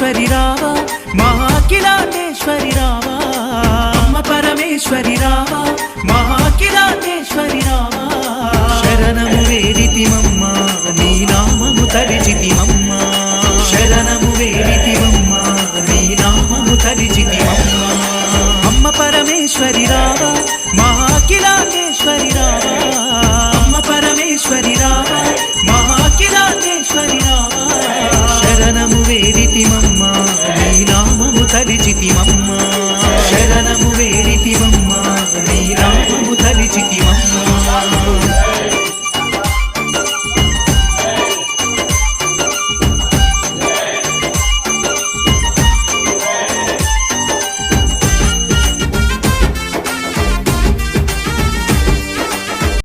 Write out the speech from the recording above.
పరమేశ్వరి రావా మహాకిలాటేశ్వరి రావా. అమ్మ పరమేశ్వరి రావా మహాకిలాటేశ్వరి రావా. శరణము వేడితిమమ్మ నీ నామము తరిచితిమమ్మ శరణము వేడితిమమ్మ నీ నామము తరిచితిమమ్మ అమ్మ పరమేశ్వరి రావా మహాకిలాటేశ్వరి రావా. जितिमम्